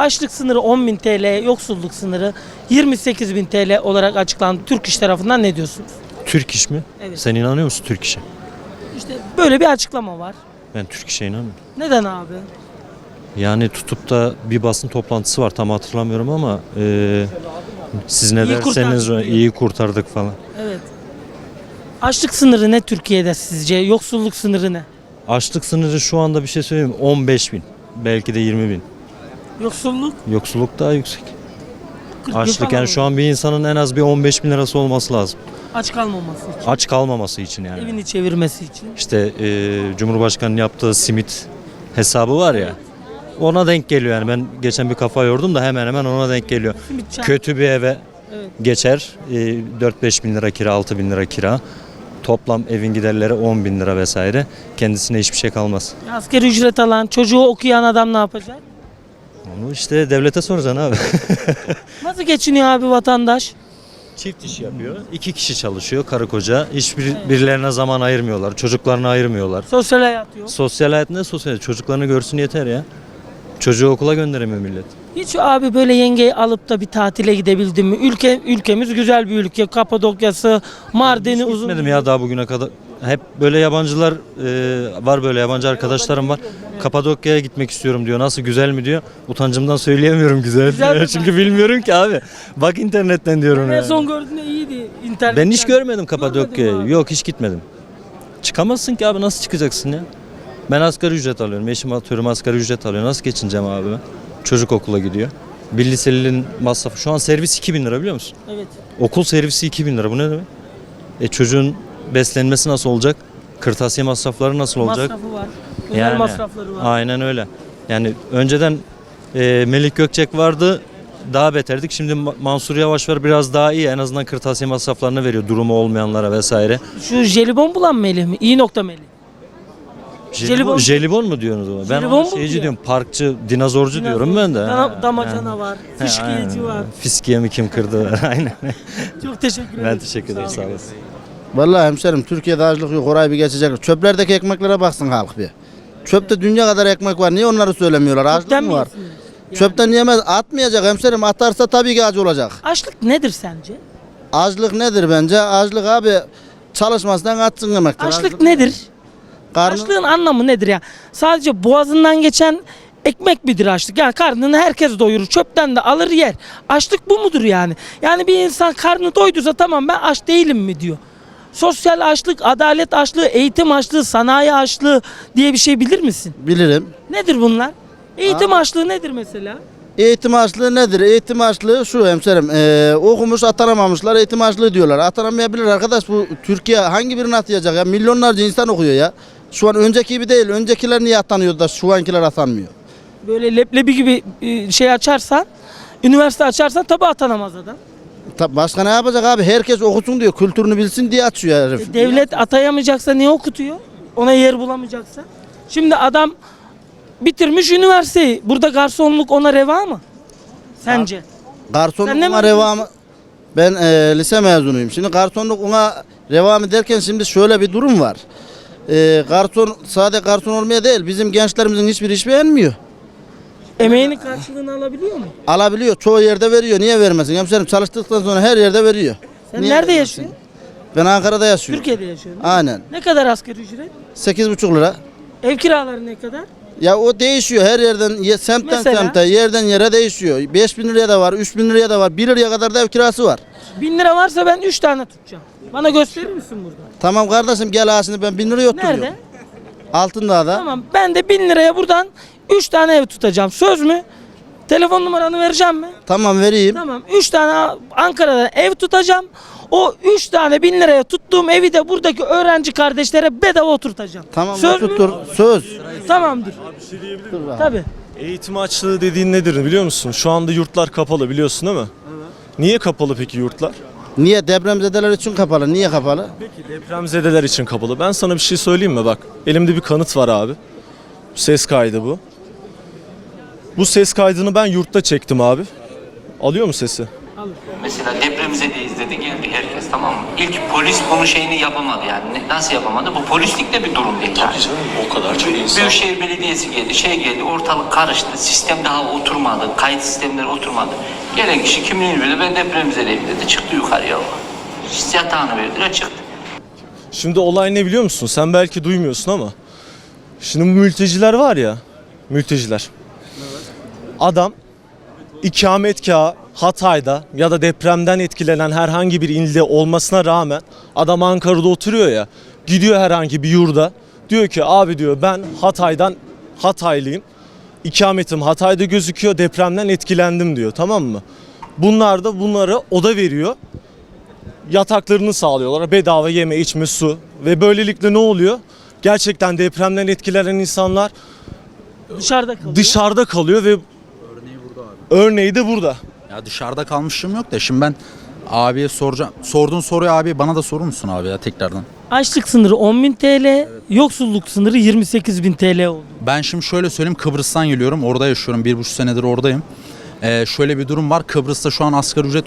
Açlık sınırı 10.000 TL, yoksulluk sınırı 28.000 TL olarak açıklandı. Türk İş tarafından ne diyorsunuz? Türk iş mi? Evet. Sen inanıyor musun Türk işe? İşte böyle bir açıklama var. Ben Türk işe inanmıyorum. Neden abi? Yani tutup da bir basın toplantısı var tam hatırlamıyorum ama e, siz ne İyi derseniz kurtardık iyi kurtardık falan. Evet. Açlık sınırı ne Türkiye'de sizce? Yoksulluk sınırı ne? Açlık sınırı şu anda bir şey söyleyeyim mi? 15 bin. Belki de 20 bin. Yoksulluk? Yoksulluk daha yüksek. 40 bin Açlık yani şu an bir insanın en az bir 15 bin lirası olması lazım. Aç kalmaması için. Aç kalmaması için yani. Evini çevirmesi için. İşte e, Cumhurbaşkanı'nın yaptığı simit hesabı var ya. Ona denk geliyor yani. Ben geçen bir kafa yordum da hemen hemen ona denk geliyor. Simit çay. Kötü bir eve Evet. geçer. E, 4-5 bin lira kira, 6 bin lira kira. Toplam evin giderleri 10 bin lira vesaire. Kendisine hiçbir şey kalmaz. Asgari ücret alan, çocuğu okuyan adam ne yapacak? Onu işte devlete soracaksın abi. Nasıl geçiniyor abi vatandaş? Çift iş yapıyor. İki kişi çalışıyor karı koca. Hiçbir birilerine zaman ayırmıyorlar. Çocuklarına ayırmıyorlar. Sosyal hayat yok. Sosyal hayat ne sosyal? Çocuklarını görsün yeter ya. Çocuğu okula gönderemiyor millet. Hiç abi böyle yengeyi alıp da bir tatile gidebildin mi? Ülke ülkemiz güzel bir ülke. Kapadokya'sı, Mardin'i uzun. Gitmedim ya daha bugüne kadar. Hep böyle yabancılar e, var böyle yabancı arkadaşlarım var. Kapadokya'ya gitmek istiyorum diyor. Nasıl güzel mi diyor. Utancımdan söyleyemiyorum güzel. Güzel diyor. mi Çünkü bilmiyorum ki abi. Bak internetten diyorum En ya. son gördüğünde iyiydi internet. Ben hiç yani. görmedim Görmedim Kapadokya'yı. abi. Yok hiç gitmedim. Çıkamazsın ki abi nasıl çıkacaksın ya? Ben asgari ücret alıyorum. Eşim atıyorum asgari ücret alıyor. Nasıl geçineceğim abi ben? Çocuk okula gidiyor. Bir liselinin masrafı. Şu an servis 2000 lira biliyor musun? Evet. Okul servisi 2000 lira. Bu ne demek? E çocuğun beslenmesi nasıl olacak? Kırtasiye masrafları nasıl olacak? Masrafı var. Özel Yani. masrafları var. Aynen öyle. Yani önceden e, Melik Gökçek vardı. Daha beterdik. Şimdi Ma- Mansur Yavaş var biraz daha iyi. En azından kırtasiye masraflarını veriyor durumu olmayanlara vesaire. Şu jelibon bulan Melih mi? İyi nokta Melih. Jelibon, Jelibon- jelibon mu diyorsunuz ona? Ben Jelibon ona mu şeyci diyor? diyorum, parkçı, dinozorcu diyorum ben de. Dana- Ha, damacana var. He, Fışkiyeci aynen. var. Fiskiye mi kim kırdı? Aynen. Çok teşekkür ederim. ben teşekkür ederim. Sağ olasın. Vallahi hemşerim Türkiye'de açlık yok orayı bir geçecek. Çöplerdeki ekmeklere baksın halk bir. Çöpte dünya kadar ekmek var. Niye onları söylemiyorlar? Açlık Çöpten mı mi var? yesinler? Yani Çöpten yemez. Atmayacak hemşerim. Atarsa tabii ki acı olacak. Açlık nedir sence? Açlık nedir bence? Açlık abi çalışmasından açsın demektir. Açlık nedir? Karnı, Açlığın anlamı nedir ya? Sadece boğazından geçen ekmek midir açlık? Yani karnını herkes doyurur. Çöpten de alır yer. Açlık bu mudur yani? Yani bir insan karnı doyduysa tamam ben aç değilim mi diyor. Sosyal açlık, adalet açlığı, eğitim açlığı, sanayi açlığı diye bir şey bilir misin? bilirim. Nedir bunlar? Eğitim açlığı nedir mesela? Eğitim açlığı nedir? Eğitim açlığı şu hemşerim. Ee, okumuş atanamamışlar eğitim açlığı diyorlar. Atanamayabilir arkadaş bu Türkiye hangi birini atayacak ya? Milyonlarca insan okuyor ya. Şu an önceki gibi değil. Öncekiler niye atanıyor da şu ankiler atanmıyor? Böyle leblebi gibi e, şey açarsan, üniversite açarsan tabi atanamaz adam. Ta- Başka ne yapacak abi? Herkes okusun diyor. Kültürünü bilsin diye açıyor herif. E, Devlet atayamayacaksa niye okutuyor? Ona yer bulamayacaksa. Şimdi adam bitirmiş üniversiteyi. Burada garsonluk ona reva mı? Sence? Garsonluk Sen ne ona mezunsun? reva mı? Ben e, lise mezunuyum. Şimdi garsonluk ona reva mı derken şimdi şöyle bir durum var. E, garson sade garson olmaya değil bizim gençlerimizin hiçbir iş beğenmiyor. Emeğinin karşılığını alabiliyor mu? Alabiliyor. Çoğu yerde veriyor. Niye vermesin? Hemşerim çalıştıktan sonra her yerde veriyor. Sen Niye nerede vermesin? yaşıyorsun? Ben Ankara'da yaşıyorum. Türkiye'de yaşıyorsun. Aynen. Ne kadar asgari ücret? 8,5 lira. Ev kiraları ne kadar? Ya o değişiyor her yerden, ye- semtten Mesela? semte, yerden yere değişiyor. 5 bin liraya da var, 3 bin liraya da var, 1 liraya kadar da ev kirası var. Bin lira varsa ben üç tane tutacağım. Bana gösterir misin burada? Tamam kardeşim gel ha şimdi ben 1000 liraya oturuyorum. Nerede? Altındağ'da. Tamam ben de bin liraya buradan üç tane ev tutacağım. Söz mü? Telefon numaranı vereceğim mi? Tamam vereyim. Tamam. Üç tane Ankara'da ev tutacağım. O üç tane bin liraya tuttuğum evi de buradaki öğrenci kardeşlere bedava oturtacağım. Tamam Söz mü? tuttur. Söz. Tamamdır. Tabii. Eğitim açlığı dediğin nedir biliyor musun? Şu anda yurtlar kapalı biliyorsun değil mi? Niye kapalı peki yurtlar? Niye depremzedeler için kapalı? Niye kapalı? Peki depremzedeler için kapalı. Ben sana bir şey söyleyeyim mi bak. Elimde bir kanıt var abi. Ses kaydı bu. Bu ses kaydını ben yurtta çektim abi. Alıyor mu sesi? Alır. Mesela depremizedeyiz dedi geldi herkes tamam mı? İlk polis bunun şeyini yapamadı yani. Nasıl yapamadı? Bu polislikte bir durum değil yani. o kadar çok Büyükşehir Belediyesi geldi, şey geldi, ortalık karıştı, sistem daha oturmadı, kayıt sistemleri oturmadı. Gelen kişi kimliğini verdi, ben depremizedeyim dedi, çıktı yukarıya. Yatağını verdiler, çıktı. Şimdi olay ne biliyor musun? Sen belki duymuyorsun ama. Şimdi bu mülteciler var ya. Mülteciler. Adam ikametgahı Hatay'da ya da depremden etkilenen herhangi bir ilde olmasına rağmen adam Ankara'da oturuyor ya. Gidiyor herhangi bir yurda. Diyor ki abi diyor ben Hatay'dan Hataylıyım. İkametim Hatay'da gözüküyor depremden etkilendim diyor tamam mı? Bunlar da bunlara oda veriyor yataklarını sağlıyorlar. Bedava yeme, içme, su. Ve böylelikle ne oluyor? Gerçekten depremden etkilenen insanlar Dışarıda kalıyor. dışarıda kalıyor ve örneği de burada. Ya dışarıda kalmışım yok da şimdi ben abiye soracağım. Sorduğun soruyu abi bana da sorur musun abi ya tekrardan? Açlık sınırı 10.000 TL, yoksulluk sınırı 28.000 TL oldu. Ben şimdi şöyle söyleyeyim Kıbrıs'tan geliyorum. Orada yaşıyorum. Bir buçuk senedir oradayım. Ee, şöyle bir durum var. Kıbrıs'ta şu an asgari ücret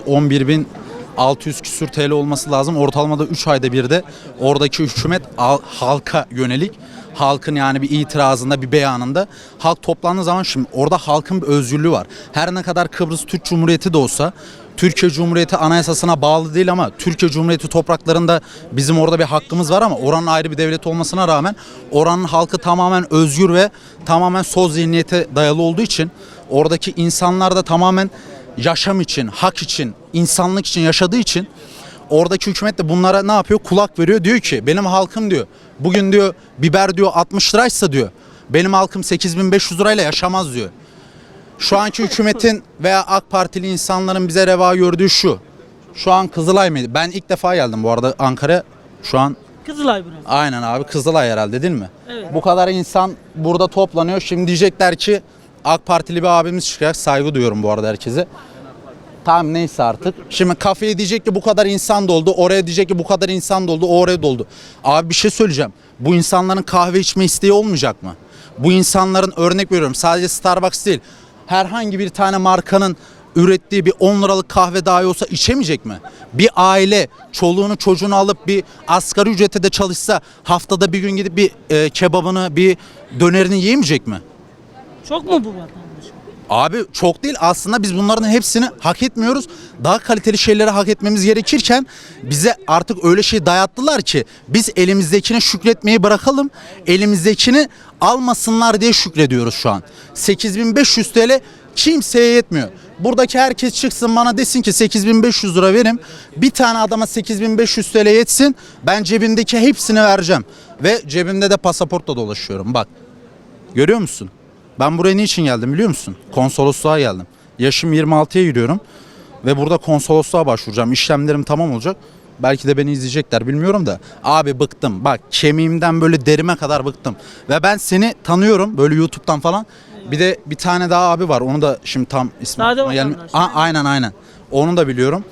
11.600 küsür TL olması lazım. Ortalamada 3 ayda bir de oradaki hükümet al- halka yönelik halkın yani bir itirazında bir beyanında halk toplandığı zaman şimdi orada halkın bir özgürlüğü var. Her ne kadar Kıbrıs Türk Cumhuriyeti de olsa Türkiye Cumhuriyeti anayasasına bağlı değil ama Türkiye Cumhuriyeti topraklarında bizim orada bir hakkımız var ama oranın ayrı bir devlet olmasına rağmen oranın halkı tamamen özgür ve tamamen sol zihniyete dayalı olduğu için oradaki insanlar da tamamen yaşam için, hak için, insanlık için yaşadığı için oradaki hükümet de bunlara ne yapıyor? Kulak veriyor. Diyor ki benim halkım diyor bugün diyor biber diyor 60 liraysa diyor benim halkım 8500 lirayla yaşamaz diyor. Şu anki hükümetin veya AK Partili insanların bize reva gördüğü şu. Şu an Kızılay mıydı? Ben ilk defa geldim bu arada Ankara. Şu an Kızılay burası. aynen abi Kızılay herhalde değil mi? Evet. Bu kadar insan burada toplanıyor. Şimdi diyecekler ki AK Partili bir abimiz çıkacak. Saygı duyuyorum bu arada herkese. Tamam neyse artık. Şimdi kafeye diyecek ki bu kadar insan doldu. Oraya diyecek ki bu kadar insan doldu. Oraya doldu. Abi bir şey söyleyeceğim. Bu insanların kahve içme isteği olmayacak mı? Bu insanların örnek veriyorum sadece Starbucks değil. Herhangi bir tane markanın ürettiği bir 10 liralık kahve dahi olsa içemeyecek mi? Bir aile çoluğunu çocuğunu alıp bir asgari ücrete de çalışsa haftada bir gün gidip bir e, kebabını bir dönerini yiyemeyecek mi? Çok mu bu vatandaş? Abi çok değil aslında biz bunların hepsini hak etmiyoruz. Daha kaliteli şeyleri hak etmemiz gerekirken bize artık öyle şey dayattılar ki biz elimizdekine şükretmeyi bırakalım. Elimizdekini almasınlar diye şükrediyoruz şu an. 8500 TL kimseye yetmiyor. Buradaki herkes çıksın bana desin ki 8500 lira verim. Bir tane adama 8500 TL yetsin. Ben cebimdeki hepsini vereceğim. Ve cebimde de pasaportla dolaşıyorum bak. Görüyor musun? Ben buraya niçin geldim biliyor musun? Konsolosluğa geldim. Yaşım 26'ya giriyorum ve burada konsolosluğa başvuracağım. İşlemlerim tamam olacak. Belki de beni izleyecekler bilmiyorum da. Abi bıktım. Bak kemiğimden böyle derime kadar bıktım. Ve ben seni tanıyorum böyle YouTube'dan falan. Bir de bir tane daha abi var. Onu da şimdi tam ismi Sade aklıma gelmiyor. vatandaş, A- aynen aynen. Onu da biliyorum.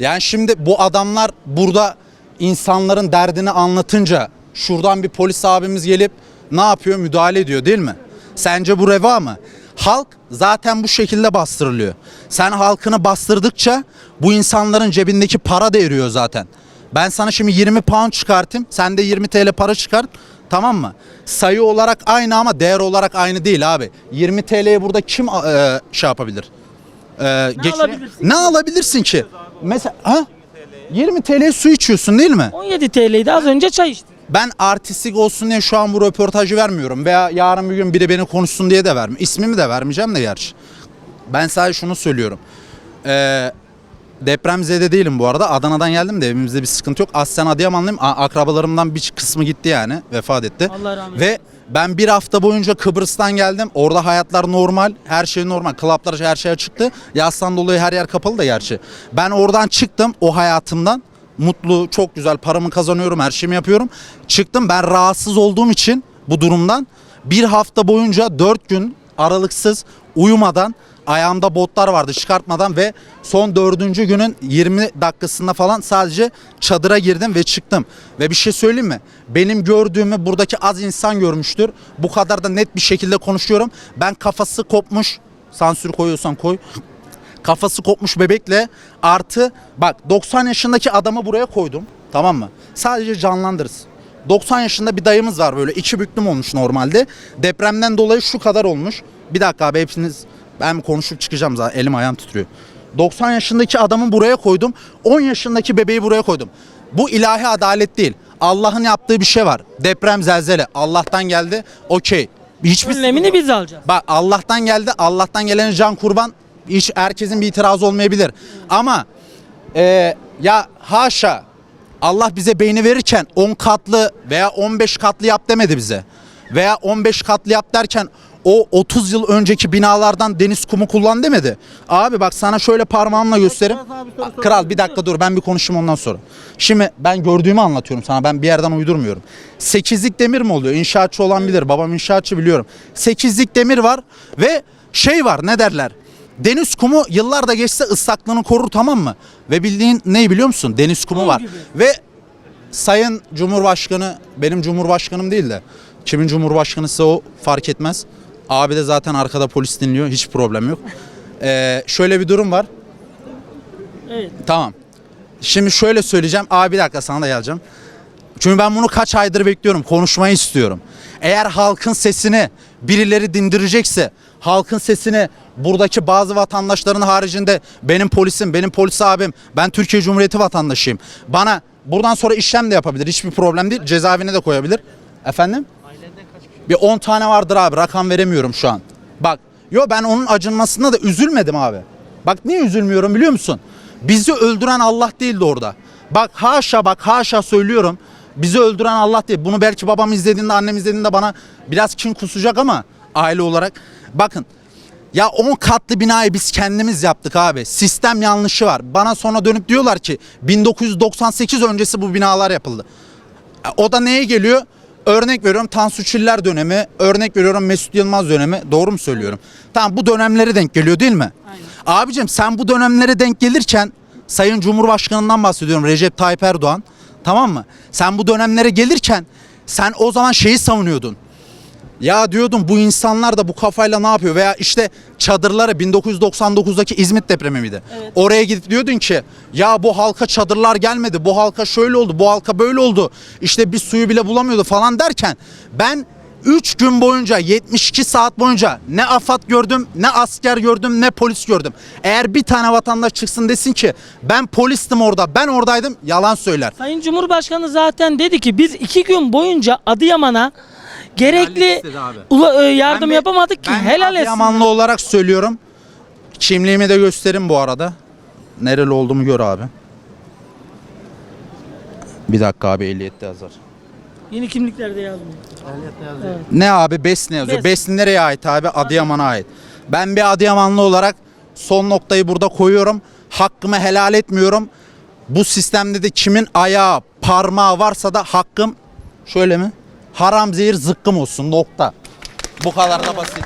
Yani şimdi bu adamlar burada insanların derdini anlatınca şuradan bir polis abimiz gelip ne yapıyor? Müdahale ediyor değil mi? Sence bu reva mı? Halk zaten bu şekilde bastırılıyor. Sen halkını bastırdıkça bu insanların cebindeki para da eriyor zaten. Ben sana şimdi 20 pound çıkartayım. Sen de 20 TL para çıkart. Tamam mı? Sayı olarak aynı ama değer olarak aynı değil abi. 20 TL'ye burada kim e, şey yapabilir? E, geçine- alabilirsin? ne alabilirsin ki? Mesela ha? 20 TL'ye su içiyorsun değil mi? 17 TL'ydi az önce çay içtim. Ben artistik olsun diye şu an bu röportajı vermiyorum veya yarın bir gün biri beni konuşsun diye de vermiyorum. İsmimi de vermeyeceğim de gerçi. Ben sadece şunu söylüyorum. Ee, depremzede değilim bu arada. Adana'dan geldim de evimizde bir sıkıntı yok. Aslen Adıyamanlıyım. A- Akrabalarımdan bir kısmı gitti yani. Vefat etti. Allah rahmet Ve ben bir hafta boyunca Kıbrıs'tan geldim. Orada hayatlar normal. Her şey normal. Klaplar her şey açıktı. Yastan dolayı her yer kapalı da gerçi. Ben oradan çıktım o hayatımdan. Mutlu, çok güzel paramı kazanıyorum, her şeyimi yapıyorum. Çıktım ben rahatsız olduğum için bu durumdan bir hafta boyunca dört gün aralıksız uyumadan ayağımda botlar vardı çıkartmadan ve son dördüncü günün 20 dakikasında falan sadece çadıra girdim ve çıktım. Ve bir şey söyleyeyim mi? Benim gördüğümü buradaki az insan görmüştür. Bu kadar da net bir şekilde konuşuyorum. Ben kafası kopmuş, sansür koyuyorsan koy. Kafası kopmuş bebekle artı bak 90 yaşındaki adamı buraya koydum. Tamam mı? Sadece canlandırız. 90 yaşında bir dayımız var böyle içi büklüm olmuş normalde. Depremden dolayı şu kadar olmuş. Bir dakika abi hepsiniz ben konuşup çıkacağım zaten elim ayağım titriyor. 90 yaşındaki adamı buraya koydum. 10 yaşındaki bebeği buraya koydum. Bu ilahi adalet değil. Allah'ın yaptığı bir şey var. Deprem zelzele Allah'tan geldi. Okey. Hiçbir Önlemini biz alacağız. Bak Allah'tan geldi. Allah'tan gelen can kurban. Hiç herkesin bir itirazı olmayabilir. Ama e, ya haşa Allah bize beyni verirken 10 katlı veya 15 katlı yap demedi bize. Veya 15 katlı yap derken o 30 yıl önceki binalardan deniz kumu kullan demedi. Abi bak sana şöyle parmağımla göstereyim. Kral bir dakika dur ben bir konuşayım ondan sonra. Şimdi ben gördüğümü anlatıyorum sana. Ben bir yerden uydurmuyorum. Sekizlik demir mi oluyor? İnşaatçı olan bilir. Babam inşaatçı biliyorum. Sekizlik demir var ve şey var ne derler? Deniz kumu yıllar da geçse ıslaklığını korur tamam mı? Ve bildiğin neyi biliyor musun? Deniz kumu var. Ve Sayın Cumhurbaşkanı benim Cumhurbaşkanım değil de kimin Cumhurbaşkanısı o fark etmez. Abi de zaten arkada polis dinliyor hiç problem yok. Ee, şöyle bir durum var. Evet. Tamam. Şimdi şöyle söyleyeceğim. Abi bir dakika sana da geleceğim. Çünkü ben bunu kaç aydır bekliyorum. Konuşmayı istiyorum. Eğer halkın sesini birileri dindirecekse, halkın sesini buradaki bazı vatandaşların haricinde benim polisim, benim polis abim, ben Türkiye Cumhuriyeti vatandaşıyım. Bana buradan sonra işlem de yapabilir. Hiçbir problem değil. Cezaevine de koyabilir. Efendim? Bir 10 tane vardır abi. Rakam veremiyorum şu an. Bak. Yo ben onun acınmasına da üzülmedim abi. Bak niye üzülmüyorum biliyor musun? Bizi öldüren Allah değildi orada. Bak haşa bak haşa söylüyorum. Bizi öldüren Allah değil. Bunu belki babam izlediğinde annem izlediğinde bana biraz kin kusacak ama aile olarak. Bakın ya 10 katlı binayı biz kendimiz yaptık abi. Sistem yanlışı var. Bana sonra dönüp diyorlar ki 1998 öncesi bu binalar yapıldı. O da neye geliyor? Örnek veriyorum Tansu Çiller dönemi, örnek veriyorum Mesut Yılmaz dönemi. Doğru mu söylüyorum? Tamam bu dönemlere denk geliyor değil mi? Abicim sen bu dönemlere denk gelirken Sayın Cumhurbaşkanından bahsediyorum Recep Tayyip Erdoğan. Tamam mı? Sen bu dönemlere gelirken sen o zaman şeyi savunuyordun. Ya diyordum bu insanlar da bu kafayla ne yapıyor? Veya işte çadırları 1999'daki İzmit depremi miydi? Oraya gidip diyordun ki ya bu halka çadırlar gelmedi. Bu halka şöyle oldu. Bu halka böyle oldu. İşte bir suyu bile bulamıyordu falan derken ben 3 gün boyunca 72 saat boyunca ne AFAD gördüm, ne asker gördüm, ne polis gördüm. Eğer bir tane vatandaş çıksın desin ki ben polistim orada, ben oradaydım yalan söyler. Sayın Cumhurbaşkanı zaten dedi ki biz iki gün boyunca Adıyaman'a gerekli istedi abi. ula- e, yardım Ben bir- yapamadık ki ben helal etsin. Adıyamanlı olarak söylüyorum. Kimliğimi de gösterin bu arada. Nereli olduğumu gör abi. Bir dakika abi ehliyette yazar. Yeni kimliklerde yazmıyor. Ne abi Bes ne yazıyor? Bes. Bes nereye ait abi? Adıyaman'a ait. Ben bir Adıyamanlı olarak son noktayı burada koyuyorum. Hakkımı helal etmiyorum. Bu sistemde de kimin ayağı, parmağı varsa da hakkım şöyle mi? Haram zehir zıkkım olsun nokta. Bu kadar da basit.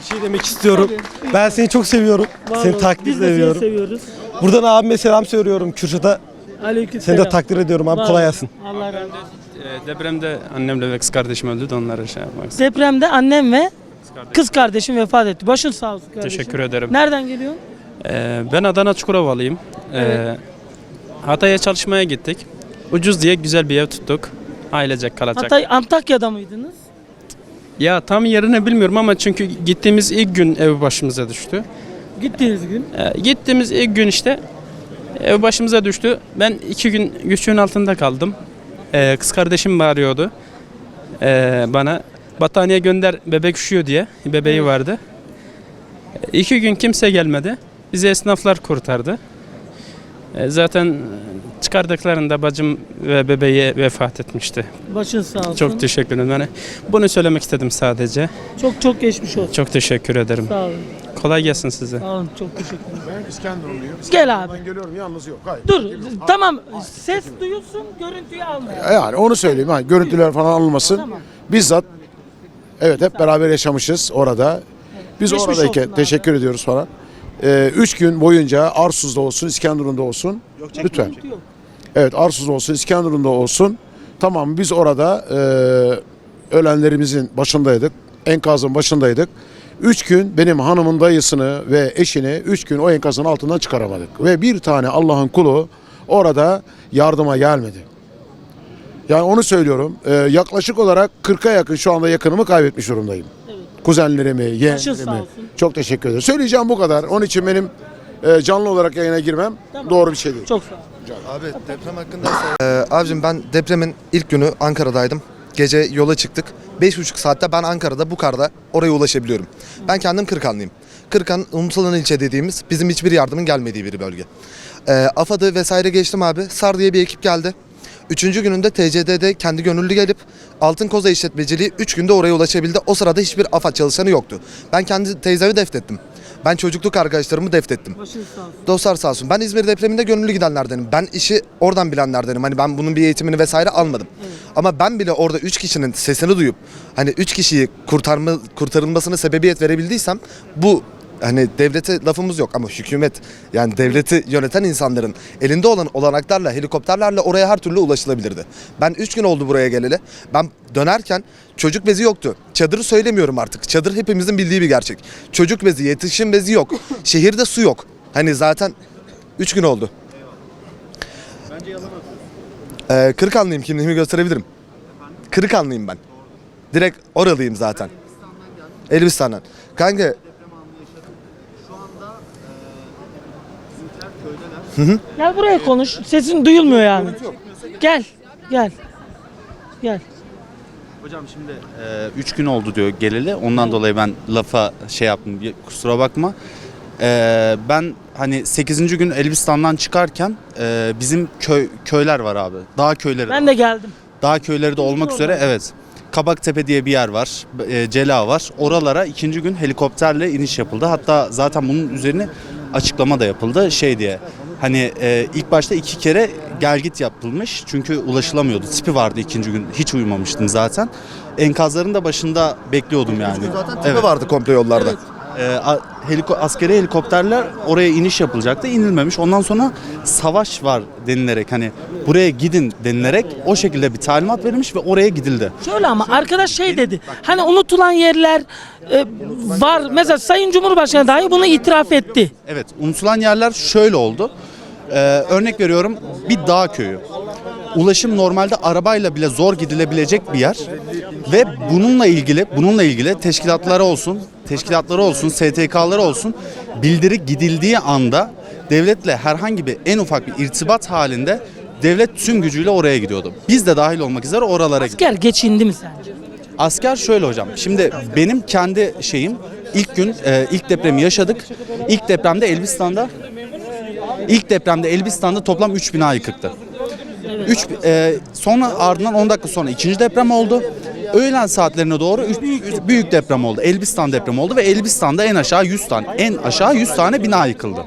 Bir şey demek istiyorum. Ben seni çok seviyorum. Seni takdir Biz de seni ediyorum. seviyoruz. Buradan abime selam söylüyorum Kürşat'a. Aleyküm Seni de takdir ediyorum abi. Kolay gelsin. Allah razı olsun. E, Depremde annemle ve kız kardeşim öldü de onlara şey yapmak istedim. Depremde annem ve kız kardeşim vefat etti. Başın sağ olsun kardeşim. Teşekkür ederim. Nereden geliyorsun? E, ben Adana Çukurovalıyım. E, Evet. Hatay'a çalışmaya gittik. Ucuz diye güzel bir ev tuttuk. Ailecek kalacak. Hatay Antakya'da mıydınız? Ya tam yerini bilmiyorum ama çünkü gittiğimiz ilk gün ev başımıza düştü. Gittiğiniz gün. E, gittiğimiz ilk gün işte ev başımıza düştü. Ben iki gün güçlüğün altında kaldım. E, kız kardeşim bağırıyordu e, bana. Battaniye gönder bebek üşüyor diye. Bebeği vardı. İki gün kimse gelmedi. Bizi esnaflar kurtardı. E, zaten çıkardıklarında bacım ve bebeği vefat etmişti. Başın sağ olsun. Çok teşekkür ederim. Yani bunu söylemek istedim sadece. Çok çok geçmiş olsun. Çok teşekkür ederim. Sağ olun. Kolay gelsin size. Sağ olun. Çok teşekkür ederim. Ben İskenderunluyum. Gel abi. Ben geliyorum yalnız yok. Hayır. Dur. Tamam. Ses duyulsun. Görüntüyü alma. Yani onu söyleyeyim. Ha, görüntüler falan alınmasın. Tamam. Bizzat evet hep beraber yaşamışız orada. Biz Geçmiş oradayken olsun abi. teşekkür ediyoruz falan. Ee, üç gün boyunca Arsuz'da olsun, İskenderun'da olsun. Lütfen. Yok. Evet Arsuz olsun, İskenderun'da olsun. Tamam biz orada e, ölenlerimizin başındaydık. Enkazın başındaydık. Üç gün benim hanımın dayısını ve eşini üç gün o enkazın altından çıkaramadık. Ve bir tane Allah'ın kulu orada yardıma gelmedi. Yani onu söylüyorum. Ee, yaklaşık olarak 40'a yakın şu anda yakınımı kaybetmiş durumdayım. Kuzenlerimi, yeğenlerimi. Çok teşekkür ederim. Söyleyeceğim bu kadar. Onun için benim e, canlı olarak yayına girmem doğru bir şey değil. Çok sağ ol. Abi deprem hakkında ee, abicim ben depremin ilk günü Ankara'daydım. Gece yola çıktık. 5,5 saatte ben Ankara'da bu karda oraya ulaşabiliyorum. Ben kendim Kırkanlıyım. Kırkan, Umsalan ilçe dediğimiz bizim hiçbir yardımın gelmediği bir bölge. Ee, AFAD'ı vesaire geçtim abi. SAR diye bir ekip geldi. Üçüncü gününde TCD'de kendi gönüllü gelip Altın Koza işletmeciliği 3 günde oraya ulaşabildi. O sırada hiçbir AFAD çalışanı yoktu. Ben kendi teyzemi deftettim. Ben çocukluk arkadaşlarımı deftettim. Dostlar sağ olsun. Ben İzmir depreminde gönüllü gidenlerdenim. Ben işi oradan bilenlerdenim. Hani ben bunun bir eğitimini vesaire almadım. Ama ben bile orada 3 kişinin sesini duyup hani 3 kişiyi kurtarma kurtarılmasına sebebiyet verebildiysem bu hani devlete lafımız yok ama hükümet yani devleti yöneten insanların elinde olan olanaklarla helikopterlerle oraya her türlü ulaşılabilirdi. Ben 3 gün oldu buraya geleli. Ben dönerken çocuk bezi yoktu. Çadırı söylemiyorum artık. Çadır hepimizin bildiği bir gerçek. Çocuk bezi, yetişim bezi yok. Şehirde su yok. Hani zaten 3 gün oldu. Bence yalan ee, Kırıkanlıyım kimliğimi gösterebilirim. Kırıkanlıyım ben. Direkt oralıyım zaten. Elbistan'dan. Kanka Gel buraya konuş. Sesin duyulmuyor yani. Gel. Gel. Gel. Hocam şimdi 3 gün oldu diyor geleli. Ondan dolayı ben lafa şey yaptım. Kusura bakma. E, ben hani 8. gün Elbistan'dan çıkarken e, bizim köy köyler var abi. Dağ köyleri. Ben de geldim. Dağ köyleri de olmak üzere evet. Kabaktepe diye bir yer var. E, Cela var. Oralara ikinci gün helikopterle iniş yapıldı. Hatta zaten bunun üzerine açıklama da yapıldı. Şey diye. Hani e, ilk başta iki kere gel git yapılmış. Çünkü ulaşılamıyordu. Tipi vardı ikinci gün. Hiç uyumamıştım zaten. Enkazların da başında bekliyordum yani. zaten tipi Evet. vardı komple yollarda. E, a- heliko- askeri helikopterler oraya iniş yapılacaktı. inilmemiş. Ondan sonra savaş var denilerek hani buraya gidin denilerek o şekilde bir talimat verilmiş ve oraya gidildi. Şöyle ama arkadaş şey dedi. Hani unutulan yerler e, var. Mesela Sayın Cumhurbaşkanı dahi bunu itiraf etti. Evet, unutulan yerler şöyle oldu. Ee, örnek veriyorum bir dağ köyü. Ulaşım normalde arabayla bile zor gidilebilecek bir yer ve bununla ilgili bununla ilgili teşkilatları olsun, teşkilatları olsun, STK'ları olsun bildiri gidildiği anda devletle herhangi bir en ufak bir irtibat halinde devlet tüm gücüyle oraya gidiyordu. Biz de dahil olmak üzere oralara gittik. Asker geçindi mi sence? Asker şöyle hocam. Şimdi benim kendi şeyim ilk gün e, ilk depremi yaşadık. İlk depremde Elbistan'da ilk depremde Elbistan'da toplam 3 bina yıkıktı. 3 sonra ardından 10 dakika sonra ikinci deprem oldu. Öğlen saatlerine doğru üç- üç- büyük deprem oldu. Elbistan depremi oldu ve Elbistan'da en aşağı 100 tane en aşağı 100 tane bina yıkıldı.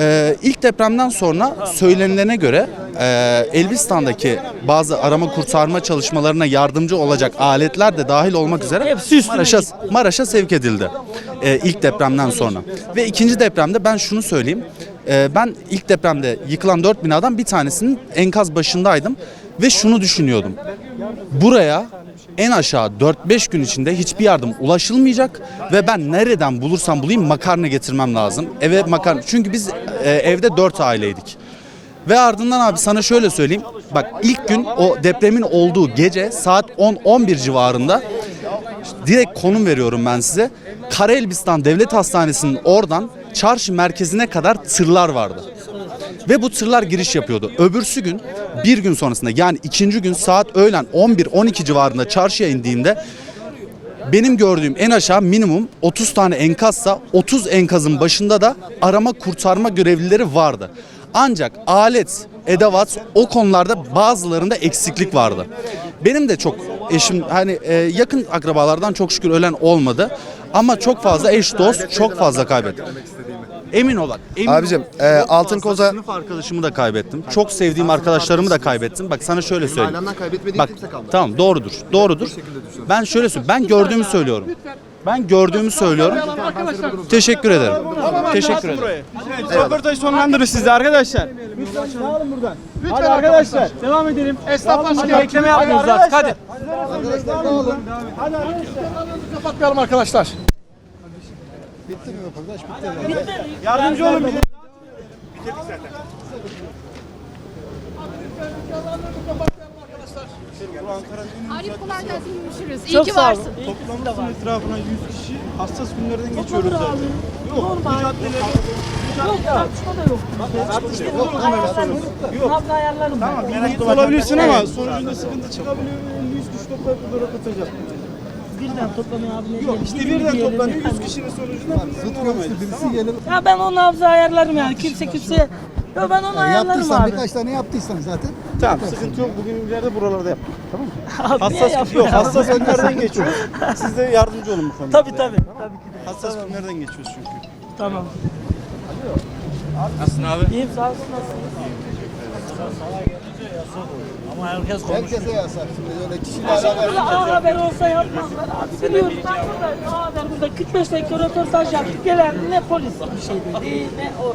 Ee, ilk depremden sonra söylenilene göre e, Elbistan'daki bazı arama kurtarma çalışmalarına yardımcı olacak aletler de dahil olmak üzere Maraş'a Maraş'a sevk edildi. Ee, ilk depremden sonra. Ve ikinci depremde ben şunu söyleyeyim. Ee, ben ilk depremde yıkılan dört binadan bir tanesinin enkaz başındaydım ve şunu düşünüyordum. Buraya en aşağı 4-5 gün içinde hiçbir yardım ulaşılmayacak ve ben nereden bulursam bulayım makarna getirmem lazım. Eve makarna çünkü biz e, evde 4 aileydik. Ve ardından abi sana şöyle söyleyeyim. Bak ilk gün o depremin olduğu gece saat 10-11 civarında direkt konum veriyorum ben size. Karaelbistan Devlet Hastanesi'nin oradan çarşı merkezine kadar tırlar vardı. Ve bu tırlar giriş yapıyordu. Öbürsü gün bir gün sonrasında yani ikinci gün saat öğlen 11-12 civarında çarşıya indiğimde benim gördüğüm en aşağı minimum 30 tane enkazsa 30 enkazın başında da arama kurtarma görevlileri vardı. Ancak alet, edevat o konularda bazılarında eksiklik vardı. Benim de çok eşim hani e, yakın akrabalardan çok şükür ölen olmadı. Ama çok fazla eş dost çok fazla kaybettim. Emin olak. Emin Abicim, ol. e, Çok Altın fazla Koza- Sınıf arkadaşımı da kaybettim. Çok sevdiğim arkadaşlarımı da kaybettim. Bak sana şöyle söyleyeyim. ailemden kaybetmediğim Bak kimse kalmadı. tamam doğrudur. Doğrudur. Ben şöyle söyleyeyim. Ben gördüğümü söylüyorum. Ben gördüğümü söylüyorum. Teşekkür ederim. Teşekkür ederim. Röportajı sonlandırırız siz arkadaşlar. Dağılın buradan. Hadi arkadaşlar. Devam edelim. Esnaflar Hadi bekleme yapmıyoruz artık hadi. Hadi arkadaşlar. Kapatmayalım arkadaşlar. Yardımcı olun bize. Arif kolay gelsin görüşürüz. İyi Çok ki sağ olun. varsın. Toplamışsın etrafına 100 kişi. Hassas günlerden geçiyoruz zaten. abi. Yok, Normal. mücadele Yok tartışma da yok. İşte bunu ayarlarım. Nabzı ayarlarım. Meraklı olabilirsin ama sonucunda sıkıntı çıkabiliyor. 100 kişi toplayıp burada röportaj Birden toplanıyor abi. ne Yok diyelim, işte bir birden diyelim. toplanıyor 100 kişinin sonucunda olamayız. Birisi gelir. Ya ben o nabzı ayarlarım yani. Kimse kimseye. Ya ben onu ayarlarım abi. tane yaptıysan zaten. Tamam sıkıntı yok. Bugün ileride buralarda yap. Tamam mı? Abi niye Hassas yok. Hassas günlerden geçiyoruz. Siz de yardımcı olun bu konuda. Tabii tabii. Tabii ki de. Hassas günlerden geçiyoruz çünkü. Tamam. Nasılsın abi? İyiyim sağ olsun. Nasılsınız? Herkese yasak şimdi öyle kişiler Böyle A haber olsa yapmazlar abi. Biliyoruz ben burada A haber burada 45 dakika röportaj yaptık. Gelen ne polis bir şey değil ne o.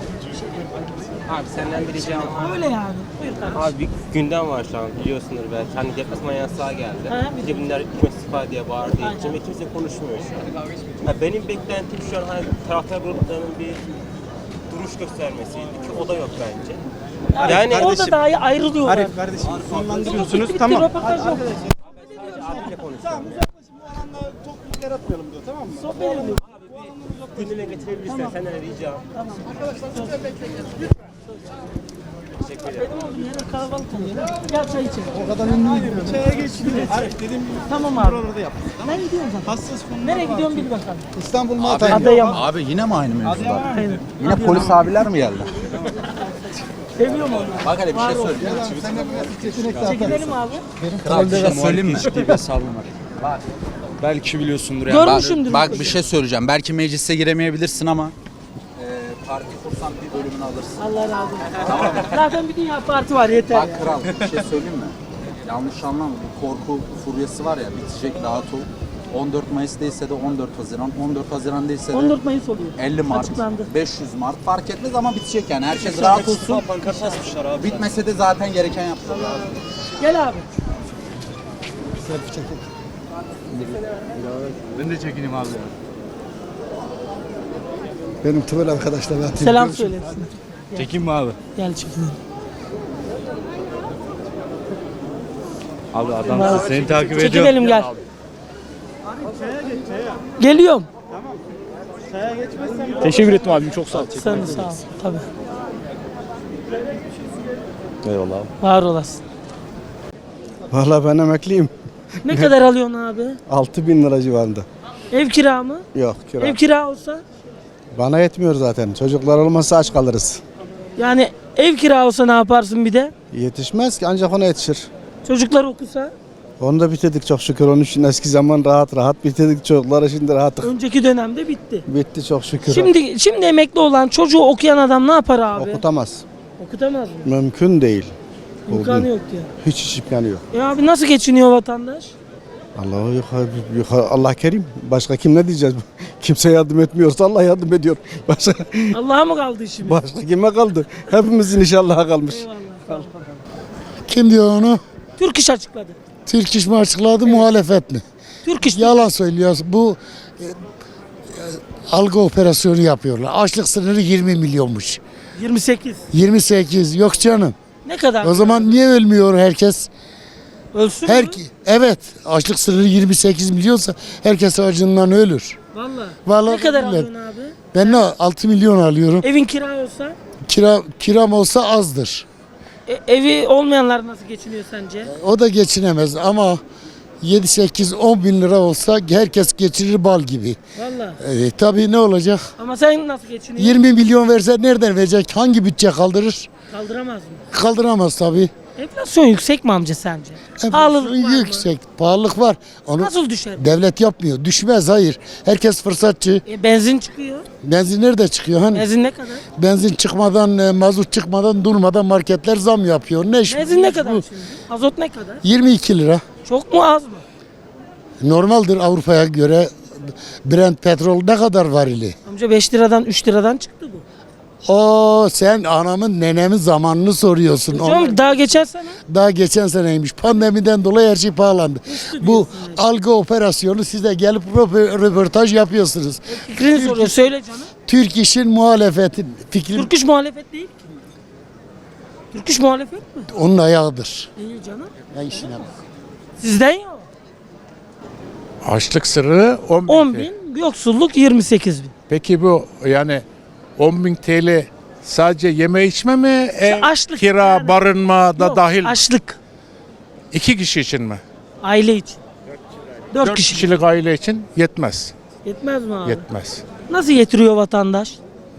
Abi senden bir ricam Öyle yani. Buyur kardeşim. Abi bir gündem var şu an biliyorsundur belki. Hani deplasman yasağı geldi. Ha, Tribünler hükümet istifa diye bağırdı. Ve kimse konuşmuyor şu an. Ha, benim beklentim şu an hani taraftar gruplarının bir duruş göstermesiydi ki o da yok bence. Yani Orada dahi ayrılıyorlar. Arif kardeşim sonlandırıyorsunuz. Tamam. Röportaj yok. abiyle konuşacağım. Tamam uzaklaşın bu alanda topluluk yaratmayalım diyor tamam mı? Sohbet ediyoruz. Gündeme getirebilirsen senden ricam. Benim olduğum yere kalabalık oluyor. Gel çay içelim. O kadar ünlü değil. Çaya geçti. Arif dediğim gibi Tamam abi. buralarda yap. Ben gidiyorum zaten. Hassas konular Nereye gidiyorum bil bakalım. İstanbul mu Adıyaman. abi yine mi aynı mevzular? Aynen. Yine polis abiler mi geldi? Seviyorum onu. Bak hele bir şey söyleyeceğim. Çekilelim abi. Kral bir şey söyleyeyim mi? Bak. Belki biliyorsundur Görmüşümdür. Bak bir şey söyleyeceğim. Belki meclise giremeyebilirsin ama e, parti kursan bir bölümünü alırsın. Allah razı olsun. Zaten bir dünya parti var yeter. Bak kral bir şey söyleyeyim mi? Yanlış anlama bu korku furyası var ya bitecek rahat ol. 14 Mayıs değilse de 14 Haziran, 14 Haziran değilse de 14 Mayıs oluyor. 50 Mart, Açıklandı. 500 Mart fark etmez ama bitecek yani. Herkes rahat olsun. Pankart asmışlar abi. Bitmese de zaten gereken yaptılar. Gel abi. Ben de çekineyim abi. Benim tüvel arkadaşlar. Selam söylesin. Çekeyim mi abi? Gel çekilelim. Abi adam seni takip ediyor. Çekilelim gel. Geliyorum. Çaya geçmezsen Teşekkür ettim abim çok sağ ol. Sen de sağ ol. Tabii. Eyvallah abi. Var olasın. Valla ben emekliyim. Ne kadar alıyorsun abi? 6000 bin lira civarında. Ev kira mı? Yok kira. Ev kira olsa? Bana yetmiyor zaten. Çocuklar olmazsa aç kalırız. Yani ev kira olsa ne yaparsın bir de? Yetişmez ki ancak ona yetişir. Çocuklar okusa? Onu da bitirdik çok şükür. Onun için eski zaman rahat rahat bitirdik çocuklara şimdi rahatlık. Önceki dönemde bitti. Bitti çok şükür. Şimdi şimdi emekli olan çocuğu okuyan adam ne yapar abi? Okutamaz. Okutamaz mı? Mümkün değil. İmkanı yok diyor. Hiç iş imkanı yok. E abi nasıl geçiniyor vatandaş? Allah Allah kerim. Başka kim ne diyeceğiz? Kimse yardım etmiyorsa Allah yardım ediyor. Başka, Allah'a mı kaldı işimiz? başka kime kaldı? Hepimizin inşallah kalmış. Eyvallah. Kim diyor onu? Türk İş açıkladı. Türk İş mi açıkladı muhalefet mi? Türk İş. Yalan söylüyor. Bu e, e, algı operasyonu yapıyorlar. Açlık sınırı 20 milyonmuş. 28. 28 yok canım. Ne kadar? O zaman niye ölmüyor herkes? Ölsün Her mü? evet açlık sınırı 28 milyonsa herkes acından ölür. Valla. Vallahi Ne kadar billahi. alıyorsun abi? Ben ne 6 milyon alıyorum. Evin kira olsa? Kira kiram olsa azdır. E, evi olmayanlar nasıl geçiniyor sence? O da geçinemez ama 7 8 10 bin lira olsa herkes geçirir bal gibi. Valla. E, tabii ne olacak? Ama sen nasıl geçiniyorsun? 20 milyon verse nereden verecek? Hangi bütçe kaldırır? Kaldıramaz mı? Kaldıramaz tabii. Enflasyon yüksek mi amca sence? Pahalılık var mı? yüksek. Pahalılık var. Onu Nasıl düşer? devlet yapmıyor. Düşmez hayır. Herkes fırsatçı. E, benzin çıkıyor. Benzin nerede çıkıyor hani? Benzin ne kadar? Benzin çıkmadan, e, mazot çıkmadan durmadan marketler zam yapıyor. Ne iş? Benzin ne bu? kadar şimdi? Azot ne kadar? 22 lira. Çok mu az mı? Normaldir Avrupa'ya göre Brent petrol ne kadar varili? Amca 5 liradan 3 liradan çıktı. O sen anamın nenemin zamanını soruyorsun. Onlar- Hocam daha geçen sene Daha geçen seneymiş. Pandemiden dolayı her şey pahalandı. Bu algı operasyonu siz de gelip röpo- röportaj yapıyorsunuz. fikrini soruyor. Söyle canım. Türk işin muhalefeti fikri Türk iş muhalefet değil ki. Türk iş muhalefet mi? onun ayağıdır. Değil canım. Ya işine bak. Sizden yok. Açlık sırrı 10 bin, 10 bin, yoksulluk 28 bin. Peki bu yani 10 bin TL sadece yeme içme mi? E, açlık kira, yani. barınma da Yok, dahil. Açlık. İki kişi için mi? Aile için. 4, 4 kişi. kişilik aile için yetmez. Yetmez mi abi? Yetmez. Nasıl getiriyor vatandaş?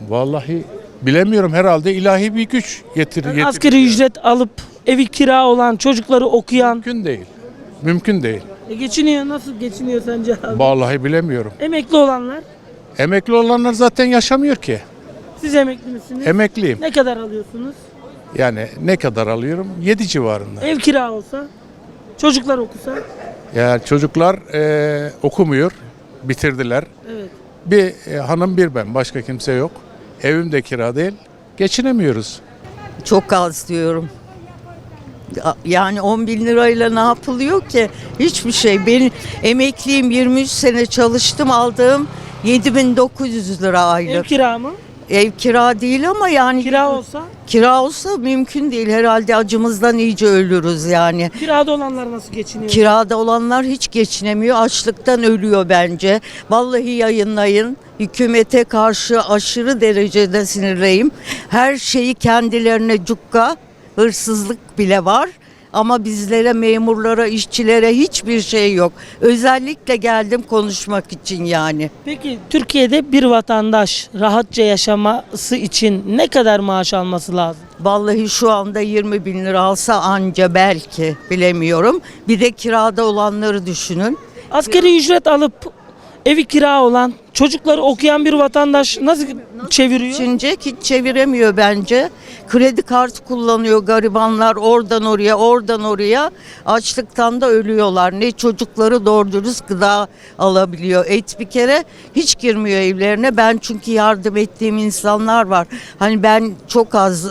Vallahi bilemiyorum herhalde ilahi bir güç getir. Yani asgari ücret alıp evi kira olan, çocukları okuyan. Mümkün değil. Mümkün değil. E geçiniyor. Nasıl geçiniyor sence abi? Vallahi bilemiyorum. Emekli olanlar. Emekli olanlar zaten yaşamıyor ki. Siz emekli misiniz? Emekliyim. Ne kadar alıyorsunuz? Yani ne kadar alıyorum? 7 civarında. Ev kira olsa, çocuklar okusa. Yani çocuklar eee, okumuyor. Bitirdiler. Evet. Bir e, hanım bir ben. Başka kimse yok. Evim de kira değil. Geçinemiyoruz. Çok az diyorum. Ya- Yani 10 bin lirayla ne yapılıyor ki? Hiçbir şey. Ben emekliyim 23 sene çalıştım aldığım 7900 lira Ev aylık. kira mı? Ev kira değil ama yani Kira olsa. kira olsa mümkün değil. Herhalde acımızdan iyice ölürüz yani. Kirada olanlar nasıl geçiniyor? Kirada olanlar hiç geçinemiyor. Açlıktan ölüyor bence. Vallahi yayınlayın. Hükümete karşı aşırı derecede sinirliyim. Her şeyi kendilerine cukka, hırsızlık bile var. Ama bizlere, memurlara, işçilere hiçbir şey yok. Özellikle geldim konuşmak için yani. Peki Türkiye'de bir vatandaş rahatça yaşaması için ne kadar maaş alması lazım? Vallahi şu anda 20 bin lira alsa anca belki bilemiyorum. Bir de kirada olanları düşünün. Asgari ücret alıp evi kira olan, çocukları okuyan bir vatandaş nasıl çeviriyor? Düşünecek hiç çeviremiyor bence. Kredi kartı kullanıyor garibanlar oradan oraya oradan oraya. Açlıktan da ölüyorlar. Ne çocukları doğru dürüst gıda alabiliyor. Et bir kere hiç girmiyor evlerine. Ben çünkü yardım ettiğim insanlar var. Hani ben çok az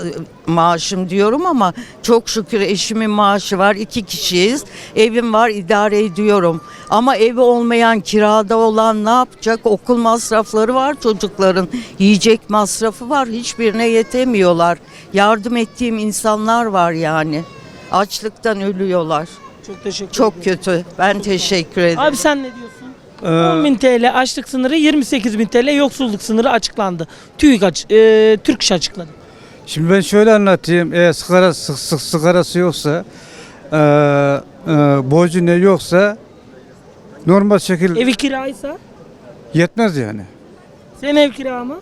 maaşım diyorum ama çok şükür eşimin maaşı var. iki kişiyiz. Evim var idare ediyorum. Ama evi olmayan kirada olan ne yapacak? Okul masrafları var çocukların. Yiyecek masrafı var. Hiçbirine yetemiyorlar. Yardım ettiğim insanlar var yani. Açlıktan ölüyorlar. Çok teşekkür Çok kötü. Ben teşekkür ederim. Abi sen ne diyorsun? 10 bin TL açlık sınırı 28 bin TL yoksulluk sınırı açıklandı. TÜİK aç, e, Türk açıkladı. Şimdi ben şöyle anlatayım. Eğer sigara, sık, sık, sigarası yoksa, e, e, borcu ne yoksa normal şekilde Evi kiraysa yetmez yani. senin ev kira mı?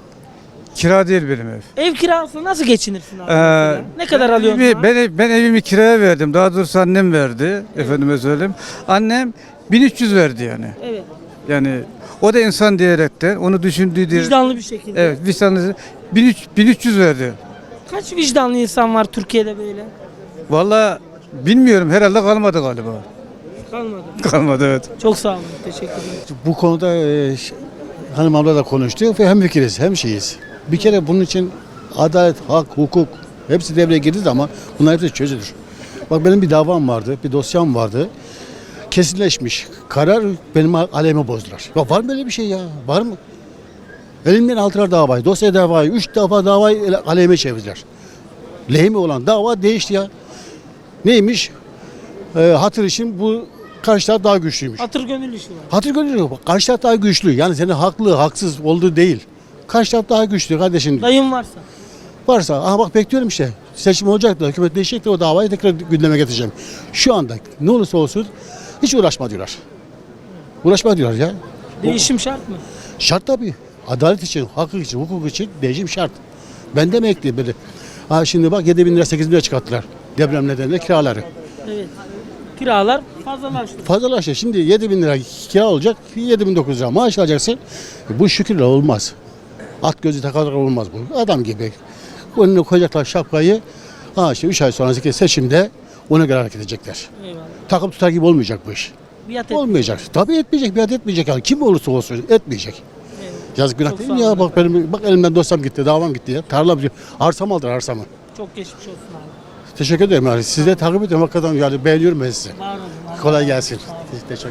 Kira değil benim ev. Ev kirası nasıl geçinirsin abi? Mesela? ne kadar ben alıyorsun? evimi- abi? ben, ben evimi kiraya verdim. Daha doğrusu annem verdi. Efendime söyleyeyim. Annem 1300 verdi yani. Evet. Yani o da insan diyerekten onu düşündüğü diye. Vicdanlı bir şekilde. Evet vicdanlı. 1300 1300 verdi. Kaç vicdanlı insan var Türkiye'de böyle? Vallahi bilmiyorum herhalde kalmadı galiba. Kalmadı. Kalmadı evet. Çok sağ olun. Teşekkür ederim. Bu konuda e, ş- hanım abla da konuştu ve hem fikiriz hem şeyiz. Bir kere bunun için adalet, hak, hukuk hepsi devreye girdi ama bunlar hepsi çözülür. Bak benim bir davam vardı, bir dosyam vardı. Kesinleşmiş. Karar benim alemi bozdular. Ya var mı böyle bir şey ya? Var mı? Elimden aldılar davayı, dosya davayı, üç defa davayı aleyhime çevirdiler. Lehime olan dava değişti ya. Neymiş? Ee, hatır için bu karşı taraf daha güçlüymüş. Hatır gönül işi var. Hatır gönül bak karşı taraf daha güçlü. Yani senin haklı, haksız olduğu değil. Karşı taraf daha güçlü kardeşim. Dayın varsa. Varsa aha bak bekliyorum işte. Seçim olacak da hükümet değişecek de o davayı tekrar gündeme getireceğim. Şu anda ne olursa olsun hiç uğraşma diyorlar. Uğraşma diyorlar ya. Değişim şart mı? Şart tabii. Adalet için, hak için, hukuk için değişim şart. Ben de ekleyeyim böyle? Ha şimdi bak 7 bin lira 8 bin lira çıkarttılar. Deprem nedeniyle kiraları. Evet. Kiralar fazlalaştı. Fazlalaştı. Şimdi 7 bin lira kira olacak, 7 bin 900 lira maaş alacaksın. Bu şükürle olmaz. At gözü takarak olmaz bu. Adam gibi. Önüne koyacaklar şapkayı. Ha işte 3 ay sonraki seçimde ona göre hareket edecekler. Eyvallah. Takım tutar gibi olmayacak bu iş. Biat et. Olmayacak. Tabii etmeyecek, biat etmeyecek. Yani kim olursa olsun etmeyecek. Yazık günah Çok değil sağ mi ya? olun Bak benim bak elimden dosyam gitti, davam gitti ya. Tarlam arsam aldılar arsamı. Çok geçmiş olsun abi. Teşekkür ederim yani. Sizi de takip ediyorum hakikaten yani beğeniyorum ben sizi. Var olun. Kolay gelsin. Teşekkür